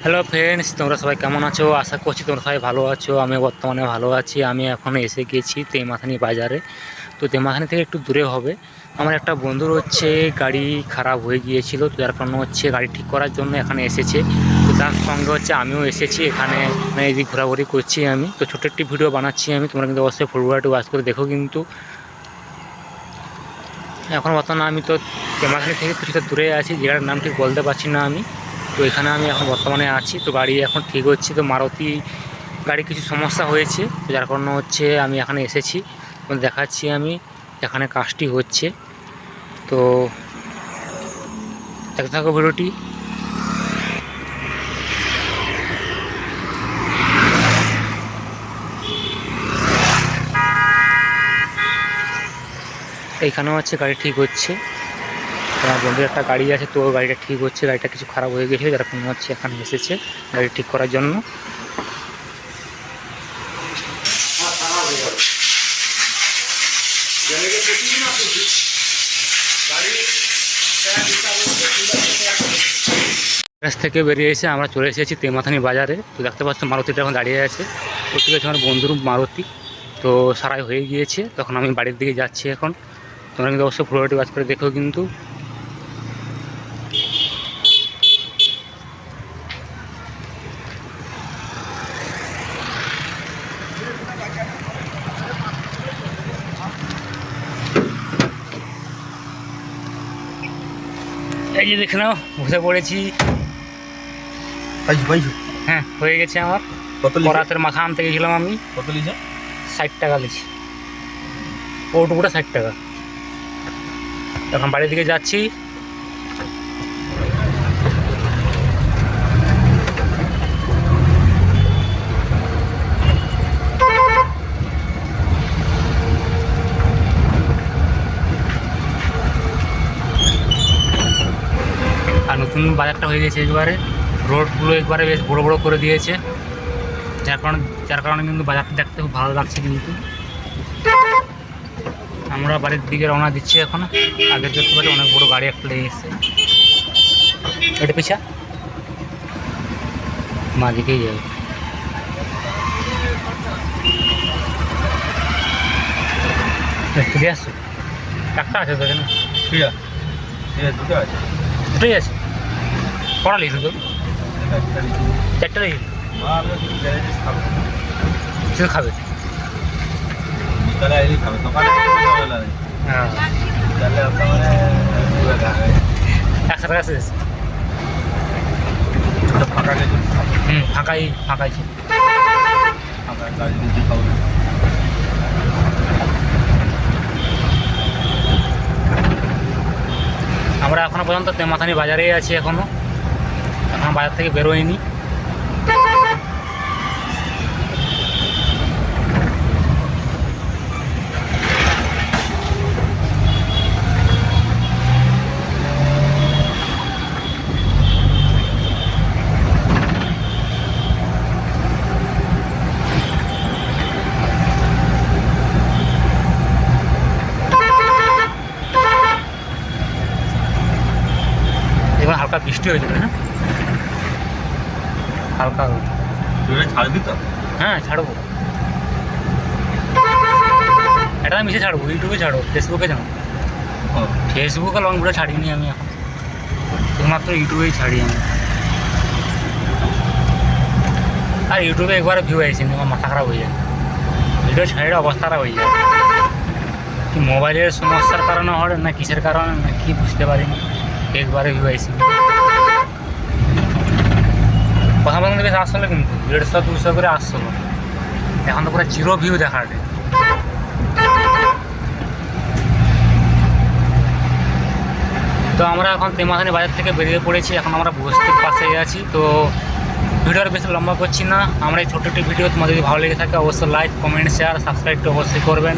Hello friends তোমরা সবাই কেমন আছো? আশা করছি তোমরা সবাই ভালো আছো আমি বর্তমানে ভালো আছি। আমি এখন এসে গেছি তেমাথানি বাজারে। তো তেমাথানি থেকে একটু দূরে হবে। আমার একটা বন্ধুর হচ্ছে গাড়ি খারাপ হয়ে গিয়েছিল, তো যার কারণে হচ্ছে গাড়ি ঠিক করার জন্য এখানে এসেছে। তো তার সঙ্গে হচ্ছে আমিও এসেছি এখানে মানে এদিক ঘোরাঘুরি করছি আমি। তো ছোটো একটি ভিডিও বানাচ্ছি আমি, তোমরা কিন্তু অবশ্যই ফুলবাড়িটি ওয়াচ করে দেখো কিন্তু। এখন বর্তমানে আমি তো তেমাখানি থেকে কিছুটা দূরে আছি, যেটার নাম ঠিক বলতে পারছি না আমি। তো এখানে আমি এখন বর্তমানে আছি। তো গাড়ি এখন ঠিক হচ্ছে। তো মারুতি গাড়ি কিছু সমস্যা হয়েছে। যার কারণে হচ্ছে আমি এখানে এসেছি। দেখাচ্ছি আমি এখানে কাজটি হচ্ছে। তো দেখতে থাকো ভিডিওটি। এইখানেও হচ্ছে গাড়ি ঠিক হচ্ছে। আমার বন্ধুর একটা গাড়ি আছে, তো গাড়িটা ঠিক হচ্ছে, গাড়িটা কিছু খারাপ হয়ে গেছিল, যার কোনো হচ্ছে এখানে এসেছে গাড়ি ঠিক করার জন্য। থেকে বেরিয়ে এসে আমরা চলে এসেছি তেমাথানি বাজারে। তো দেখতে পাচ্ছ মারুতিটা এখন দাঁড়িয়ে আছে। তো ঠিক আছে, আমার বন্ধুর মারুতি। তো সারাই হয়ে গিয়েছে, তখন আমি বাড়ির দিকে যাচ্ছি এখন। তোমরা কিন্তু অবশ্যই ফুলবাটি বাজ করে দেখো কিন্তু। এই যে দেখে নাও বসে পড়েছি। হ্যাঁ হয়ে গেছে আমার। কত পরাতের মাথা আনতে গেছিলাম আমি। কত লিটার ষাট টাকা লিছি ওটুকুটা ষাট টাকা। এখন বাড়ির দিকে যাচ্ছি। নতুন বাজারটা হয়ে গেছে একবারে। রোডগুলো একবারে বেশ বড় বড় করে দিয়েছে। যার কারণে যার কারণে কিন্তু বাজারটা দেখতে খুব ভালো লাগছে কিন্তু। আমরা বাড়ির দিকে রওনা দিচ্ছি এখন। আগের দেখতে পাচ্ছি অনেক বড় গাড়ি একটা লেগে এসছে এটা পিছা। মা দিকেই যাবে ফিরে আসছো একটা আছে তো এখানে। ঠিক আছে। ঠিক আছে দুটো আছে। দুটোই আছে? কটা লিখছো তো একটা লিটার। চারটা লিখছো কিছু খাবে। হ্যাঁ। হুম, ফাঁকাই ফাঁকাই ছিল। আমরা এখনও পর্যন্ত তেমাথানি বাজারেই আছি এখনও এখন বাজার থেকে বেরোয়নি এবার হালকা বৃষ্টি হয়েছিল হ্যাঁ? হালকা এটা ছাড়বি তো? হ্যাঁ ছাড়বো। এটা আমি ছাড়বো ইউটিউবে ছাড়বো ফেসবুকে জানো ও, ফেসবুকে লং ভিডিও ছাড়িনি আমি এখন। শুধুমাত্র ইউটিউবেই ছাড়ি আমি। আর ইউটিউবে একবার ভিউ আইসি আমার মাথা খারাপ হয়ে যায়। ভিডিও ছাড়লে অবস্থা খারাপ হয়ে যায়। কি মোবাইলের সমস্যার কারণে হয় না কিসের কারণে না কি বুঝতে পারিনি। একবারে ভিউ আইসি কথা বলতে বেশ আসলো কিন্তু দেড়শো দুশো করে আসলো এখন তো পুরো জিরো ভিউ দেখাটে তো আমরা এখন তেমাথানি বাজার থেকে বেরিয়ে পড়েছি এখন আমরা বস্তির পাশে আছি তো ভিডিওর বেশি লম্বা করছি না আমরা এই ছোটো একটি ভিডিও তোমাদের যদি ভালো লেগে থাকে অবশ্যই লাইক কমেন্ট শেয়ার সাবস্ক্রাইব তো অবশ্যই করবেন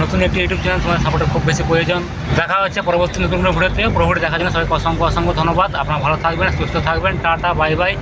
নতুন একটি ইউটিউব চ্যানেল তোমার সাপোর্টের খুব বেশি প্রয়োজন দেখা হচ্ছে পরবর্তী নতুন ভিডিওতে পরবর্তী দেখার জন্য সবাইকে অসংখ্য অসংখ্য ধন্যবাদ আপনারা ভালো থাকবেন সুস্থ থাকবেন টাটা বাই বাই